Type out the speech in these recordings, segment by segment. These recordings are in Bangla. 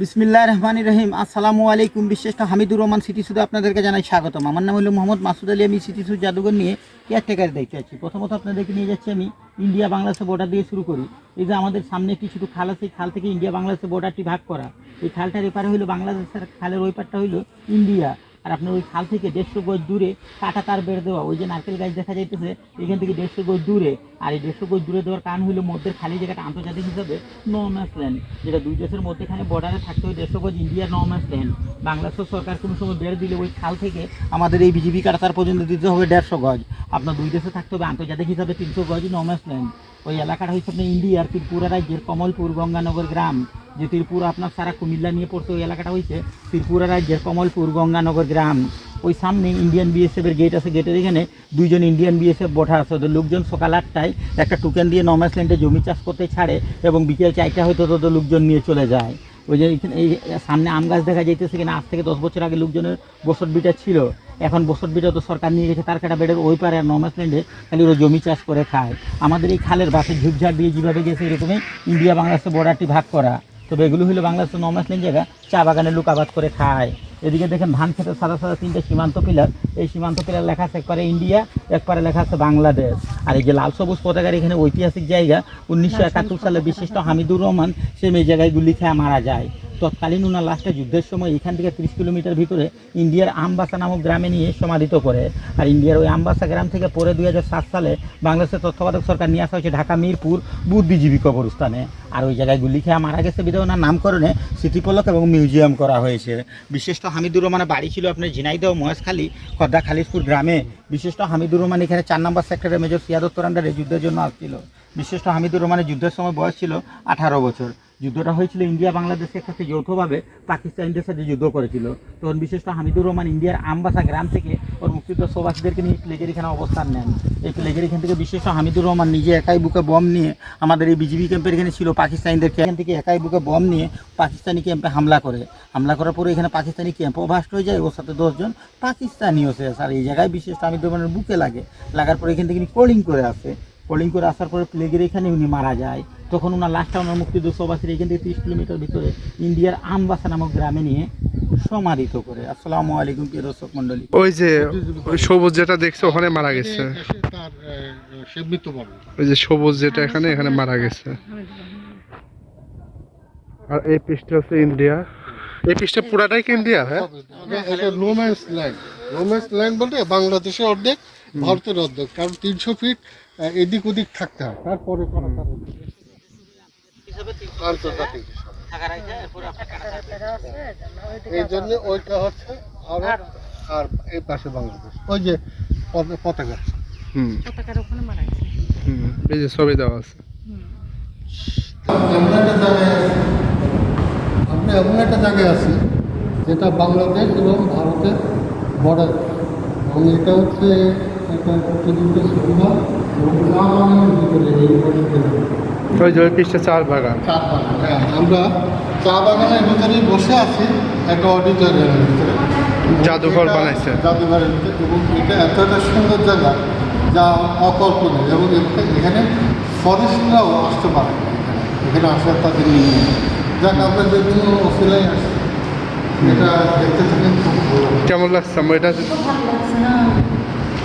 বিসমিল্লাহ রহমান রহিম। আসসালামু আলাইকুম, বিশেষটা হামিদুর রহমান সিটি সুদে আপনাদেরকে জানাই স্বাগতম। আমার নাম হলো মোহাম্মদ মাসুদ আলী। আমি সিটি সুদ জাদুঘর নিয়ে কেয়ারটেকার দেখতে আছি। প্রথমত আপনাদেরকে নিয়ে যাচ্ছি আমি ইন্ডিয়া বাংলাদেশের বর্ডার দিয়ে শুরু করি। এই যে আমাদের সামনে একটি ছোটো খাল আছে খাল থেকে ইন্ডিয়া বাংলাদেশের বর্ডারটি ভাগ করা। এই খালটার এপারে হইল বাংলাদেশের খালের ওই পারটা হইল ইন্ডিয়া। আর আপনার ওই খাল থেকে দেড়শো গজ দূরে কাটা তার বেড়ে দেওয়া, ওই যে নারকেল গাছ দেখা যাইতেছে, এখান থেকে দেড়শো গজ দূরে। আর এই দেড়শো গজ দূরে দেওয়ার কারণ হলো মধ্যের খালি জায়গাটা আন্তর্জাতিক হিসাবে নো ল্যান্ড যেটা দুই দেশের মধ্যে মধ্যেখানে বর্ডারে থাকতে হয় দেড়শো গজ ইন্ডিয়ার নো ল্যান্ড বাংলাদেশ সরকার কোনো সময় বেড়ে দিলে ওই খাল থেকে আমাদের এই বিজিবি কাটাতার পর্যন্ত দিতে হবে দেড়শো গজ। আপনার দুই দেশে থাকতে হবে আন্তর্জাতিক হিসাবে তিনশো গজ নো ল্যান্ড ওই এলাকাটা হচ্ছে আপনার ইন্ডিয়ার ত্রিপুরা রাজ্যের কমলপুর, গঙ্গানগর গ্রাম। যে ত্রিপুরা আপনার সারা কুমিল্লা নিয়ে পড়ছে, ওই এলাকাটা হয়েছে ত্রিপুরা রাজ্যের কমলপুর, গঙ্গানগর গ্রাম। ওই সামনে ইন্ডিয়ান বিএসএফের গেট আছে গেটের এখানে দুইজন ইন্ডিয়ান বিএসএফ বঠা আছে। ওদের লোকজন সকাল আটটায় একটা টোকেন দিয়ে নমাস ল্যান্ডে জমি চাষ করতে ছাড়ে এবং বিকেল চারটা হয়তো তোদের লোকজন নিয়ে চলে যায়। ওই যে এই সামনে আম গাছ দেখা যাইতেছে কিনা, আজ থেকে দশ বছর আগে লোকজনের বসত বিটা ছিল। এখন বসত বিটা তো সরকার নিয়ে গেছে, তার কাটা বেডের ওই পারে আর নমাস ল্যান্ডে খালি ওরা জমি চাষ করে খায়। আমাদের এই খালের বাসে ঝুপঝাড় দিয়ে যেভাবে গেছে, এরকমই ইন্ডিয়া বাংলাদেশের বর্ডারটি ভাগ করা। তবে এগুলো হলো বাংলাদেশের নমাসলিন জায়গা চা বাগানে লোক আবাদ করে খায়। এদিকে দেখেন ধান খেতে সাদা সাদা তিনটে সীমান্ত পিলার। এই সীমান্ত পিলার লেখা আছে একবারে ইন্ডিয়া, একবারে লেখা আছে বাংলাদেশ। আর এই যে লাল সবুজ পতাকার এখানে ঐতিহাসিক জায়গা, উনিশশো একাত্তর সালে বিশিষ্ট হামিদুর রহমান সে এই জায়গায় গুলি খেয়ে মারা যায়। তৎকালীন ওনার লাস্টে যুদ্ধের সময় এখান থেকে তিরিশ কিলোমিটার ভিতরে ইন্ডিয়ার আমবাসা নামক গ্রামে নিয়ে সমাধিত করে। আর ইন্ডিয়ার ওই আমবাসা গ্রাম থেকে পরে দুই হাজার সাত সালে বাংলাদেশের তত্ত্বাবধায়ক সরকার নিয়ে আসা হয়েছে ঢাকা, মিরপুর বুদ্ধিজীবী কবরস্থানে। আর ওই জায়গায় গুলি খেয়ে মারা গেছে বিধে ওনার নামকরণে স্মৃতিপলক এবং মিউজিয়াম করা হয়েছে। বিশিষ্ট হামিদুর রহমানের বাড়ি ছিল আপনার ঝিনাইদহ, মহেশখালী খদ্দা খালিশপুর গ্রামে। বিশিষ্ট হামিদুর রহমান এখানে চার নম্বর সেক্টরে মেজর সিয়াদত্তর আন্ডারে যুদ্ধের জন্য আসছিল। বিশিষ্ট হামিদুর রহমানের যুদ্ধের সময় বয়স ছিল আঠারো বছর। যুদ্ধটা হয়েছিল ইন্ডিয়া বাংলাদেশের সাথে যৌথভাবে পাকিস্তানদের সাথে যুদ্ধ করেছিল। তখন বিশেষত হামিদুর রহমান ইন্ডিয়ার আমবাসা গ্রাম থেকে ওর মুক্তিযুদ্ধ প্রবাসীদেরকে নিয়ে প্লেগের এখানে অবস্থান নেন। এই প্লেগের এখান থেকে বিশেষ হামিদুর রহমান নিজে একাই বুকে বম নিয়ে আমাদের এই বিজিবি ক্যাম্পের এখানে ছিল পাকিস্তানিদেরকে এখান থেকে একাই বুকে বম নিয়ে পাকিস্তানি ক্যাম্পে হামলা করে। হামলা করার পরে এখানে পাকিস্তানি ক্যাম্পও ভাস্ট হয়ে যায়, ওর সাথে দশজন পাকিস্তানিও শেষ আর এই জায়গায় বিশেষ হামিদুর রহমানের বুকে লাগে। লাগার পরে এখান থেকে কলিং করে আসে। কলিং করে আসার পরে প্লেগের এখানে উনি মারা যায়। তখন ওনার লাস্টটা ওনার মুক্তিযুদ্ধ সবাসীর এখান থেকে তিরিশ কিলোমিটার ভিতরে ইন্ডিয়ার আমবাসা নামক গ্রামে নিয়ে সমাধিত করে। আসসালামু আলাইকুম প্রিয় দর্শক মণ্ডলী। ওই যে ওই সবুজ যেটা দেখছ ওখানে মারা গেছে। তার সে মৃত্যুবরণ ওই যে সবুজ যেটা এখানে এখানে মারা গেছে। আর এই পিসটা হচ্ছে ইন্ডিয়া। এই পিসটা পুরাটাই কি ইন্ডিয়া হ্যাঁ? এটা রোম্যান্স ল্যান্ড রোম্যান্স ল্যান্ড বলতে বাংলাদেশের অর্ধেক ভারতের অর্ধেক। কারণ তিনশো ফিট এদিক ওদিক থাকতে হয়। তারপরে করা তার আন্তর্জাতিক। এই জন্য ওইটা হচ্ছে ভারত আর। এই পাশে বাংলাদেশ। ওই যে পত- পতাকা। হুম। পতাকার ওখানে মারা গেছে। হুম এই যে ছবি দেওয়া আছে। আমরা একটা জায়গায় আছি। আমরা এমন একটা জায়গায় আছি যেটা বাংলাদেশ এবং ভারতের বর্ডার এবং এটা হচ্ছে একটা প্রতিযুদ্ধ সুবিধা এবং বাগানের ভিতরে এই যে ওই পিসটা চার বাগান চা বাগান হ্যাঁ আমরা চা বাগানের ভিতরেই বসে আছি একটা অডিটোরিয়ামের ভিতরে জাদুঘর বানাইছে। জাদুঘরের ভিতরে এবং এটা এতটা সুন্দর জায়গা যা অকল্পনীয় এবং এখানে- এখানে ফরেস্টরাও আসতে পারে এখানে। আসার তাদের নেই। যাক আমরা বিভিন্ন অসিলাই আসছি এটা দেখতে থাকেন। কেমন লাগছে আমার এটা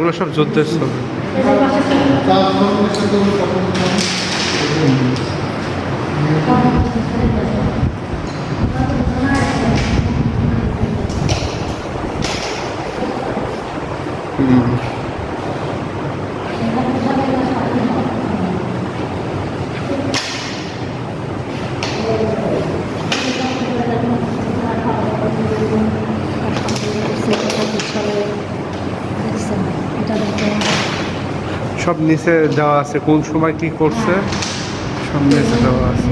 এগুলো সব যুদ্ধের ছবি। চা বাগানের সাথে কথা বলব। দেখছেন, এটা দেখেন সব নিচে দেওয়া আছে কোন সময় কি করছে সব নিচে দেওয়া আছে।